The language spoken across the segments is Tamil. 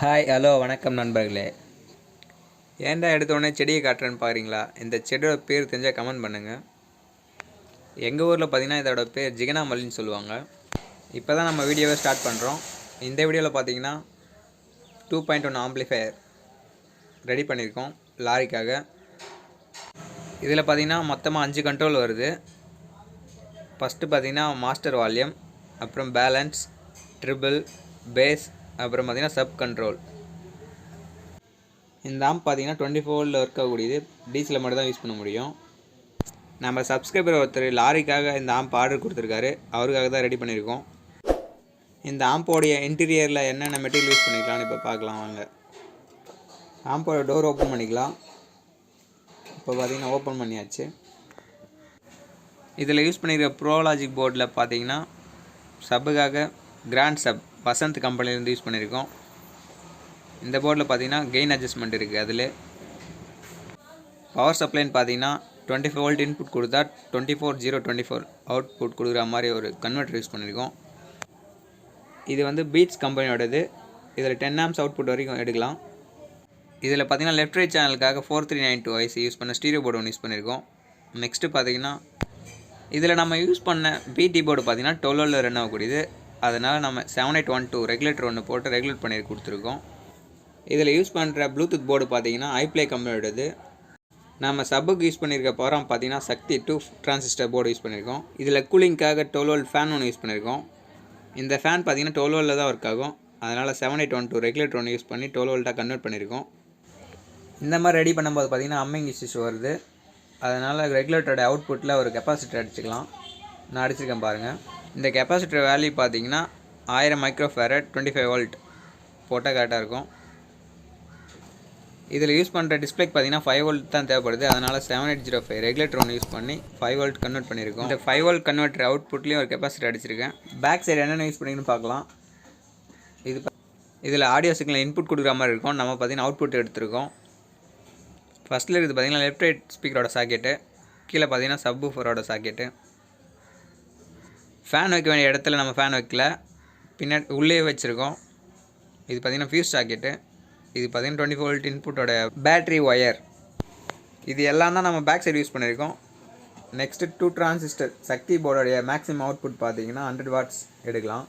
ஹாய் ஹலோ வணக்கம் நண்பர்களே. ஏன்டா எடுத்த உடனே செடியை காட்டுறேன்னு பார்க்குறீங்களா இந்த செடியோட பேர் தெரிஞ்சால் கமெண்ட் பண்ணுங்கள் எங்கள் ஊரில் பார்த்தீங்கன்னா இதோட பேர் ஜிகனாமல்லின்னு சொல்லுவாங்க. இப்போ தான் நம்ம வீடியோவை ஸ்டார்ட் பண்ணுறோம் இந்த வீடியோவில் பார்த்தீங்கன்னா two point one amplifier ready பண்ணியிருக்கோம் லாரிக்காக. இதில் பார்த்தீங்கன்னா மொத்தமாக அஞ்சு கண்ட்ரோல் வருது. ஃபஸ்ட்டு பார்த்தீங்கன்னா மாஸ்டர் வால்யூம் அப்புறம் பேலன்ஸ் ட்ரிபிள் பேஸ் அப்புறம் பார்த்திங்கன்னா சப் கண்ட்ரோல் இந்த ஆம்ப் பார்த்தீங்கன்னா டுவெண்ட்டி ஃபோரில் ஒர்க் ஆகக்கூடியது டீசலில் மட்டும் தான் யூஸ் பண்ண முடியும். நம்ம சப்ஸ்கிரைபர் ஒருத்தர் லாரிக்காக இந்த ஆம்ப் ஆர்டர் கொடுத்துருக்காரு. அவருக்காக தான் ரெடி பண்ணியிருக்கோம். இந்த ஆம்போடைய இன்டீரியரில் என்னென்ன மெட்டீரியல் யூஸ் பண்ணிக்கலாம்னு இப்போ பார்க்கலாம் வாங்க. ஆம்போட டோர் ஓப்பன் பண்ணிக்கலாம். இப்போ பார்த்திங்கன்னா ஓப்பன் பண்ணியாச்சு. இதில் யூஸ் பண்ணியிருக்க ப்ரோலாஜிக் போர்டில் பார்த்தீங்கன்னா சப்புக்காக கிராண்ட் சப் வசந்த் கம்பெனிலேருந்து யூஸ் பண்ணியிருக்கோம். இந்த போர்டில் பார்த்தீங்கன்னா கெயின் அட்ஜஸ்ட்மெண்ட் இருக்குது அதில். பவர் சப்ளைன்னு பார்த்தீங்கன்னா டுவெண்ட்டி ஃபோர் வோல்ட் இன்புட் கொடுத்தா twenty four zero twenty four output கொடுக்குற மாதிரி ஒரு கன்வெர்ட்டர் யூஸ் பண்ணியிருக்கோம். இது வந்து பீட்ஸ் கம்பெனியோடது. இதில் டென் ஆம்ஸ் அவுட்புட் வரைக்கும் எடுக்கலாம். இதில் பார்த்தீங்கன்னா left right சேனலுக்காக four three nine two IC use பண்ண ஸ்டீரியோ போர்டு ஒன்று யூஸ் பண்ணியிருக்கோம். நெக்ஸ்ட்டு பார்த்தீங்கன்னா இதில் நம்ம யூஸ் பண்ண பிடி போர்டு பார்த்தீங்கன்னா டுவெல்வில் ரன் ஆகக்கூடியது. அதனால் நம்ம seven eight one two regulator ஒன்று போட்டு ரெகுலேட் பண்ணி கொடுத்துருக்கோம். இதில் யூஸ் பண்ணுற ப்ளூடூத் போர்டு பார்த்தீங்கன்னா ஐப்ளே கம்பெனியோடது நம்ம சப்புக்கு யூஸ் பண்ணியிருக்க பவரம் பார்த்தீங்கன்னா சக்தி டூ டிரான்சிஸ்டர் போர்டு யூஸ் பண்ணியிருக்கோம் இதில் கூலிங்க்காக டோலோல் ஃபேன் ஒன்று யூஸ் பண்ணியிருக்கோம் இந்த ஃபேன் பார்த்தீங்கன்னா டோலோவில் தான் ஒர்க் ஆகும். அதனால் seven eight one two regulator ஒன்று யூஸ் பண்ணி டோலோல்ட்டாக கன்வெர்ட் பண்ணியிருக்கோம் இந்த மாதிரி ரெடி பண்ணும்போது பார்த்தீங்கன்னா அம்மிங் இஷ்யூஸ் வருது. அதனால் ரெகுலேட்டரோட அவுட்புட்டில் ஒரு கெப்பாசிட்டி அடிச்சுக்கலாம். நான் அடிச்சிருக்கேன் பாருங்கள் இந்த கெப்பாசிட்டர் வேல்யூ பார்த்தீங்கன்னா ஆயிரம் மைக்ரோஃபேரட் டுவெண்ட்டி ஃபைவ் வோல்ட் போட்டால் கரெக்டாக இருக்கும். இதில் யூஸ் பண்ணுற டிஸ்பிளேக்கு பார்த்தீங்கன்னா ஃபைவ் வோல்ட் தான் தேவைப்படுது. அதனால் seven eight zero five regulator ஒன்று யூஸ் பண்ணி ஃபைவ் வோல்ட் கன்வெர்ட் பண்ணியிருக்கோம். இந்த ஃபைவ் வோல்ட் கன்வெர்ட்டர் அவுட்புட்லேயும் ஒரு கெப்பாசிட்டி அடிச்சிருக்கேன். பேக் சைடு என்னென்ன யூஸ் பண்ணிங்கன்னு பார்க்கலாம். இது இதில் ஆடியோ சிக்னல் இன்புட் கொடுக்குற மாதிரி இருக்கும். நம்ம பார்த்தீங்கன்னா அவுட்புட் எடுத்திருக்கோம். ஃபஸ்ட்டில் இருக்குது பார்த்தீங்கன்னா லெஃப்ட் ரைட் ஸ்பீக்கரோட சாக்கெட்டு கீழே பார்த்தீங்கன்னா சப் ஃபோரோட சாக்கெட்டு ஃபேன் வைக்க வேண்டிய இடத்துல நம்ம ஃபேன் வைக்கல. பின்னாடி உள்ளே வச்சுருக்கோம். இது பார்த்தீங்கன்னா ஃபியூஸ் ஜாக்கெட்டு இது பார்த்தீங்கன்னா டுவெண்ட்டி ஃபோர் வோல்ட் இன்புட்டோட பேட்டரி ஒயர் இது எல்லாம் தான் நம்ம பேக் சைடு யூஸ் பண்ணியிருக்கோம் நெக்ஸ்ட்டு டூ டிரான்சிஸ்டர் சக்தி போர்டோடைய மேக்ஸிமம் அவுட்புட் பார்த்தீங்கன்னா ஹண்ட்ரட் வாட்ஸ் எடுக்கலாம்.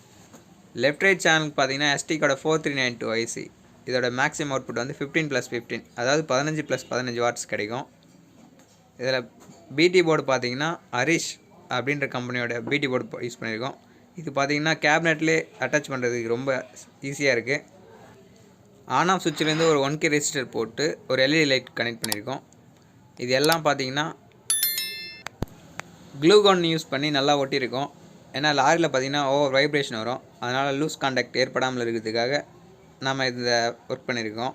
லெஃப்ட் ரைட் சேனலுக்கு பார்த்தீங்கன்னா எஸ்டிக்கோட four three nine two IC இதோட மேக்ஸிமம் அவுட்புட் வந்து ஃபிஃப்டீன் ப்ளஸ் ஃபிஃப்டீன் அதாவது பதினஞ்சு ப்ளஸ் பதினஞ்சு வாட்ஸ் கிடைக்கும். இதில் பிடி போர்டு பார்த்தீங்கன்னா ஹரிஷ் அப்படின்ற கம்பெனியோட பிடி போர்டு யூஸ் பண்ணியிருக்கோம். இது பார்த்திங்கன்னா கேபினெட்லேயே அட்டாச் பண்ணுறதுக்கு ரொம்ப ஈஸியாக இருக்குது ஆன் ஆஃப் சுவிட்சிலேருந்து ஒரு ஒன் கே ரெஜிஸ்டர் போட்டு ஒரு எல்இடி லைட் கனெக்ட் பண்ணியிருக்கோம். இது எல்லாம் பார்த்தீங்கன்னா க்ளூகான் யூஸ் பண்ணி நல்லா ஒட்டியிருக்கோம். ஏன்னா லாரியில் பார்த்திங்கன்னா ஓவர் வைப்ரேஷன் வரும். அதனால் லூஸ் கான்டாக்ட் ஏற்படாமல் இருக்கிறதுக்காக நம்ம இதை ஒர்க் பண்ணியிருக்கோம்.